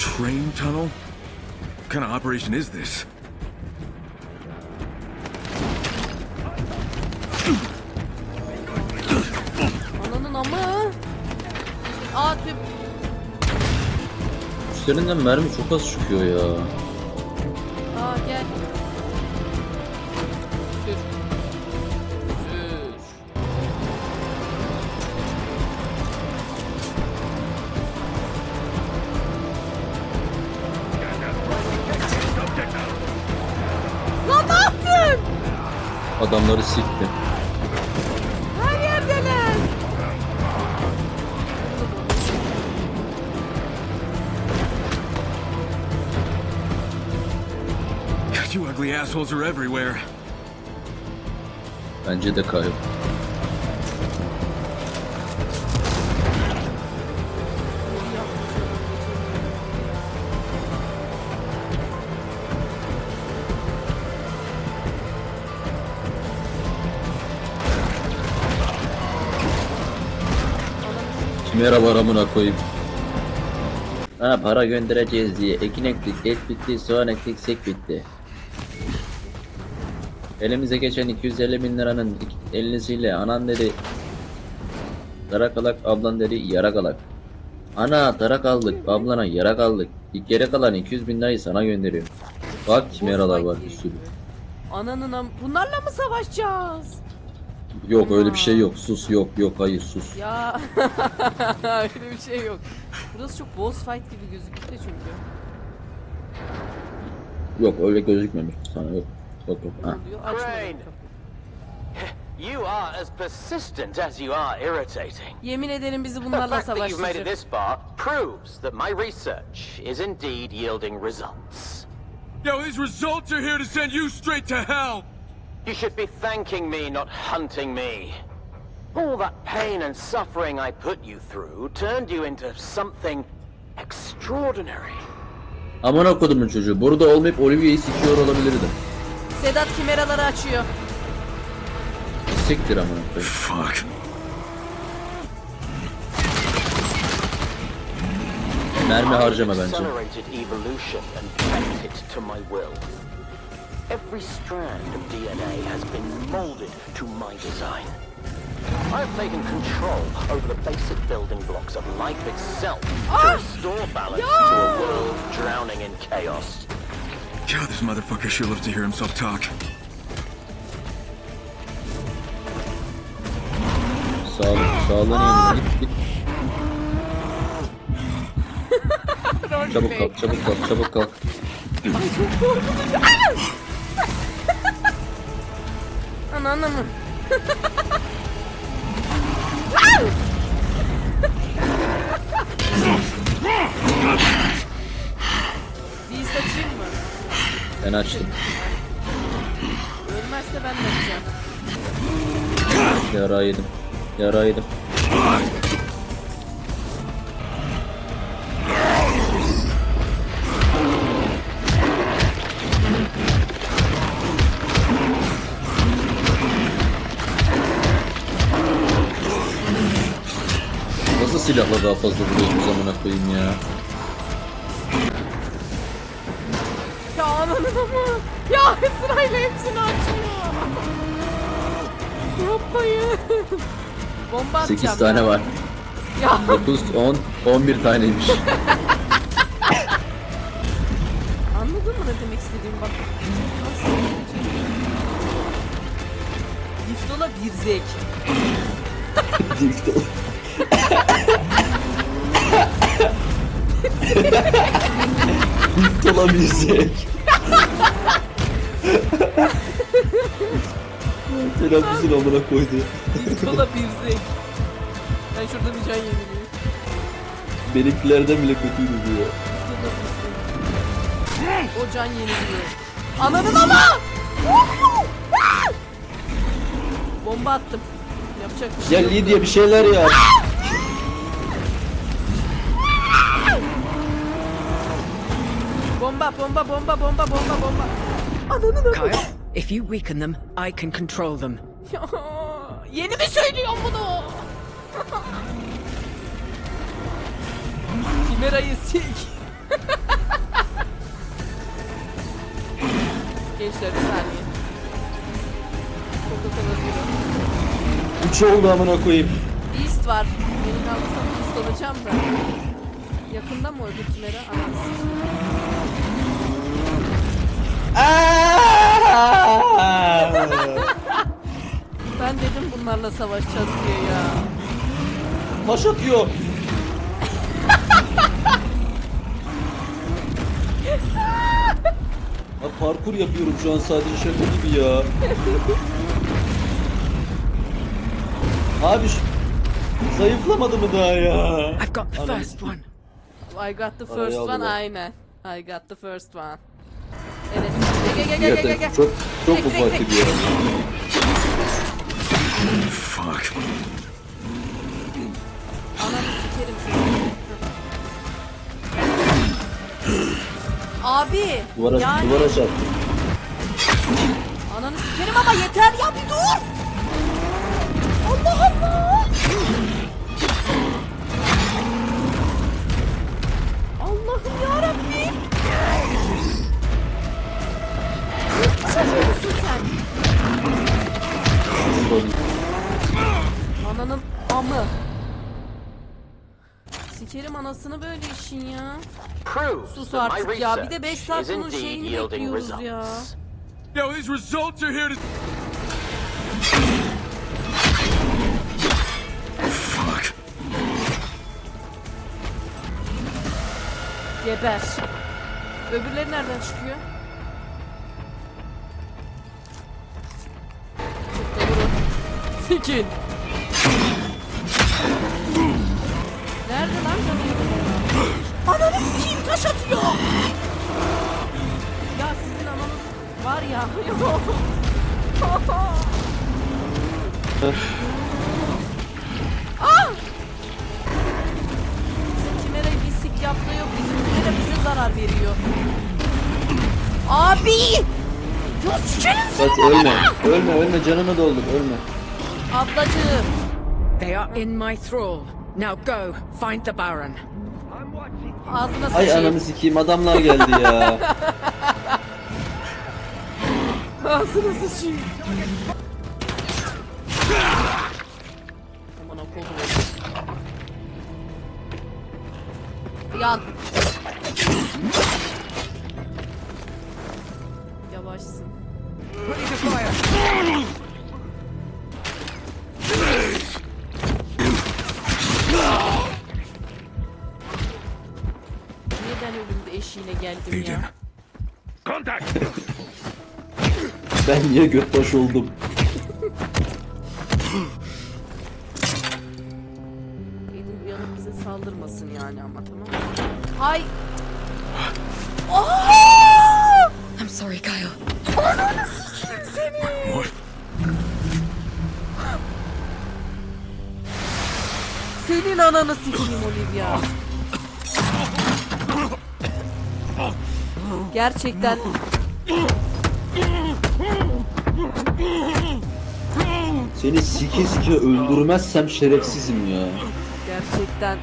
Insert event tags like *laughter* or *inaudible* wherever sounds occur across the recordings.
train tunnel? What kind of operation is this? Ananın amı. Aa tüp. Üstlerinden mermi çok az çıkıyor ya. Adamları sikti. Her yerdeler. You ugly assholes are everywhere. Bence de kayıp. Kimera var amına koyayım. Ha para göndereceğiz diye ekin ektik, et bitti, soğan ektik, sek bitti. Elimize geçen 250 bin liranın 50'siyle anan dedi Darakalak ablan dedi yara kalak. Ana darak aldık ablana yara kaldık. İlk yere kalan 200 bin lirayı sana gönderiyorum. Bak kimeralar var bir sürü. Ananın am... Bunlarla mı savaşacağız? Yok öyle bir şey yok sus yok yok hayır sus. Ya *laughs* öyle bir şey yok. Burası çok boss fight gibi gözüküyor de çünkü. Yok öyle gözükmemiş sana yok. Yok yok. Ha. oluyor? Crane. You are as persistent as you are irritating. Yemin ederim bizi The bunlarla fact that you've made it this far proves that my research is indeed yielding results. Yo, these results are here to send you straight to hell! You should be thanking me, not hunting me. All that pain and suffering I put you through turned you into something extraordinary. Aman kodumun çocuğu burada olmayıp Olivia'yı sikiyor olabilirdim. Sedat kameraları açıyor. Siktir amına koyayım. Fuck. Mermi harcama bence. Every strand of DNA has been molded to my design. I've taken control over the basic building blocks of life itself to restore balance to a world drowning in chaos. God, this motherfucker sure loves to hear himself talk. Sağ olun, sağlığın yanına git git. Çabuk kalk, çabuk kalk, çabuk kalk. Ana ana mı? Bir saçayım mı? Ben açtım. Ölmezse ben de yapacağım. Yara yedim. Yara yedim. Silahla daha fazla vuruyoruz bu zamana koyayım ya? Ya ananın ama. Ya sırayla hepsini açıyor. Yapmayın. Bomba atacağım 8 tane ya. var. Ya 9, 10, 11 taneymiş. anladın mı ne demek istediğimi bak. Diftola bir zek. Olabilecek. Telafisini amına koydu. Diftola bir zek. Ben şurada bir can yenileyim. Benimkilerden bile kötüydü bu ya. O can yeniliyor. Ananın ama! Bomba attım. Yapacak bir şey Ya yok. Lidya bir şeyler ya. bomba, bomba, bomba, bomba, bomba, bomba. Ananın önü. Kyle, if you weaken them, I can control them. *laughs* Yeni mi söylüyorsun bunu? *laughs* Kimera'yı sil. *laughs* Gençler bir saniye. Çok da Üç oldu amına koyayım. Beast var. Benim almasam beast olacağım da. Yakında mı öldü Kimera? Anasını. Ben dedim bunlarla savaşacağız diye ya. Taş atıyor. Ya parkur yapıyorum şu an sadece şaka gibi ya. Abi şu... Zayıflamadı mı daha ya? I've got the first one. I got the Arayı first one aldılar. aynen. I got the first one. Evet. Gel gel gel gel çok çok direkt, bir yer. Fuck. Ananı sikerim seni. Abi. Duvara, yani duvara çarptı. ananı sikerim ama yeter ya bir dur. Allah Allah. Allah'ım yarabbim. Ananın amı. Sikerim anasını böyle işin ya. Sus artık ya. Bir de research 5 saat is bunun indeed şeyini yielding bekliyoruz results. ya. Yo, these results are here to. Fuck. Geber. Öbürleri nereden çıkıyor? Sikin. Nerede lan canım? Ananı sikeyim taş atıyor. Ya sizin ananız var ya. Ah! Bizim kimere bir sik yaptığı yok. Bizim kimere bize zarar veriyor. Abi! Ya sikerim Bak ölme. Ölme ölme canını doldur ölme. Ablacığım. They are in my thrall. Now go, find the Baron. Ağzına Ay sıçayım. ananı sikeyim adamlar geldi ya. *laughs* Ağzına sıçayım. Aman. Yan. Yavaşsın. Eşiğine geldim ya? Ben niye göttaş oldum? Edin uyanıp bize saldırmasın yani ama tamam mı? Hay! Aa! I'm sorry, Kyle. Ananı sikeyim seni! What? Senin ananı sikeyim Olivia. Gerçekten Seni sike sike öldürmezsem şerefsizim ya. gerçekten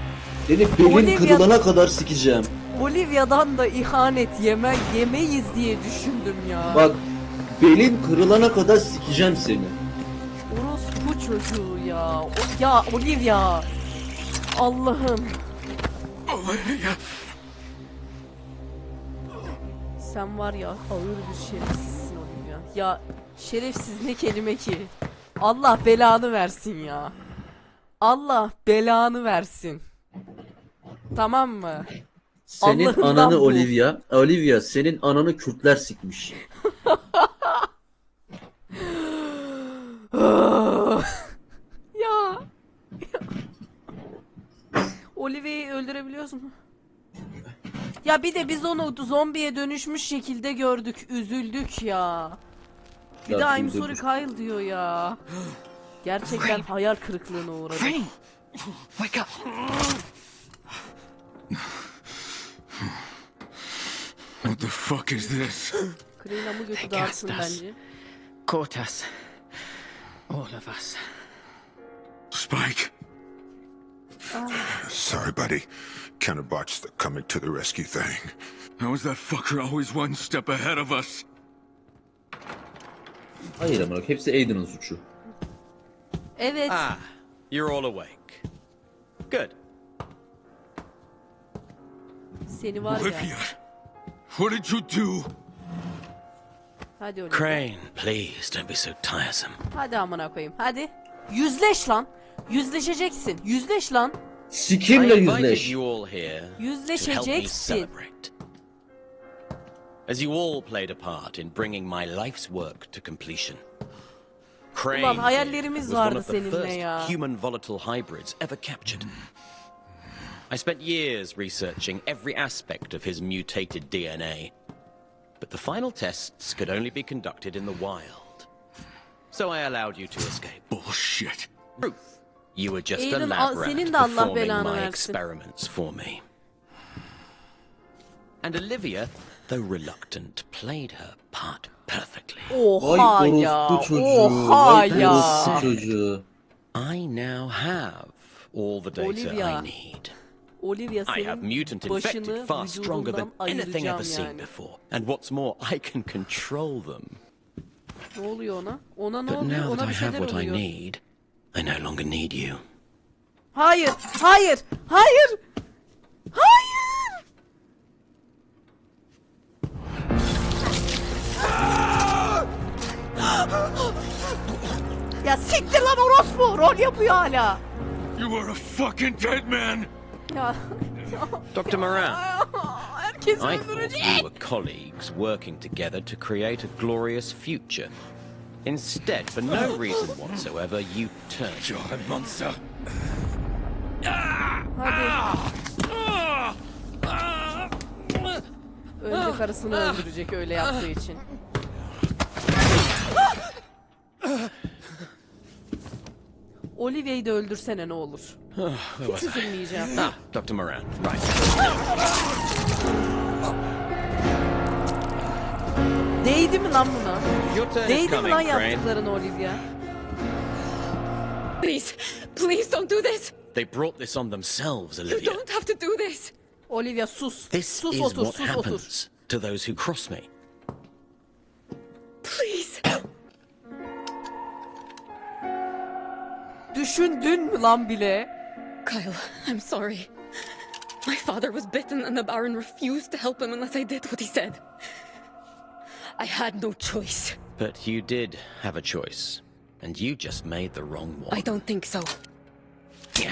Seni belin Olivia- kırılana kadar sikeceğim. Olivia'dan da ihanet yeme yemeyiz diye düşündüm ya. Bak belin kırılana kadar sikeceğim seni. Orospu çocuğu ya. O, ya Olivia. Allah'ım. Sen var ya ağır bir şerefsizsin Olivia. Ya şerefsiz ne kelime ki. Allah belanı versin ya. Allah belanı versin. Tamam mı? Senin Allah'ından ananı bul. Olivia, Olivia senin ananı Kürtler sikmiş. *laughs* ya. Olivia'yı öldürebiliyoruz mu? Ya bir de biz onu zombiye dönüşmüş şekilde gördük. Üzüldük ya. Bir Ya de I'm üzüldük. sorry Kyle diyor ya. Gerçekten hayal kırıklığına uğradık. Wake up! What the fuck is this? Kreyla mı götü They dağıtsın bence. Caught us. All of us. Spike. Sorry, buddy. Counterbots are coming to the rescue thing. How is that fucker always one step ahead of us? Hayır amına hepsi Aiden'ın suçu. Evet. Ah, you're all awake. Good. Seni var ya. Olivia, what did you do? Hadi Olivia. Crane, please don't be so tiresome. Hadi amına koyayım. Hadi. Yüzleş lan. Yüzleşeceksin. Yüzleş lan. Sikimle yüzleş. you all here to help me Yüzleşeceksin. celebrate. As you all played a part in bringing my life's work to completion. Crane Ulan hayallerimiz was one vardı of the seninle first ya. human volatile hybrids ever captured. I spent years researching every aspect of his mutated DNA. But the final tests could only be conducted in the wild. So I allowed you to escape. Bullshit. Truth. You were just a lab rat senin de Allah performing my experiments for me. And Olivia, though reluctant, played her part perfectly. Oha Vay ya. orospu çocuğu. Oha ya. I now have all the data Olivia, I need. Olivia I have mutant infected far stronger than vücudundan anything ever ayıracağım seen yani. before. And what's more, I can control them. Ne oluyor ona? Ona ne But oluyor? now that bir I have şeyler what I need, I no longer need you. Hayır, hayır, hayır. Hayır. ya siktir lan orospu. Rol yapıyor hala. You are a fucking dead man. Ya. Dr. Moran. *laughs* Herkes I thought we were colleagues working together to create a glorious future. Instead, for no reason whatsoever, you turned. God, monster. Hadi. Önce karısını öldürecek öyle yaptığı için. Olivia'yı da öldürsene ne olur. Hiç üzülmeyeceğim. Ah, Dr. Moran. Right. Değdi mi lan buna? Değdi mi lan yaptıkların Olivia? Please, please don't do this. They brought this on themselves, You Olivia. don't have to do this. Olivia sus. This sus is otur, what sus otur. happens to those who cross me. Please. Düşündün mü lan bile? Kyle, I'm sorry. My father was bitten and the Baron refused to help him unless I did what he said. I had no choice. But you did have a choice, and you just made the wrong one. I don't think so.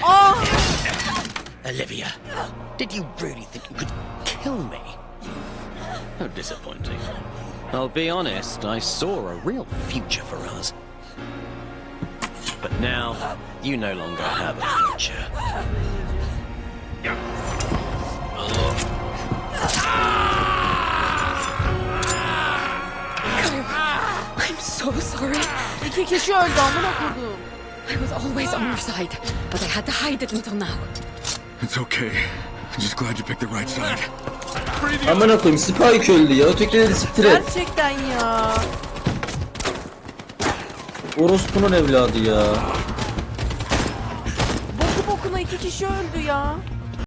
Oh! Olivia, did you really think you could kill me? How disappointing. I'll be honest, I saw a real future for us. But now, you no longer have a future. Kyle, I'm so sorry. İki kişi öldü amına koydum. I was always on your side, but I had to hide it until now. It's okay. I'm just glad you picked the right side. Amına koyayım Spike öldü ya. Ötekileri de siktir et. Gerçekten ya. Orospu'nun evladı ya.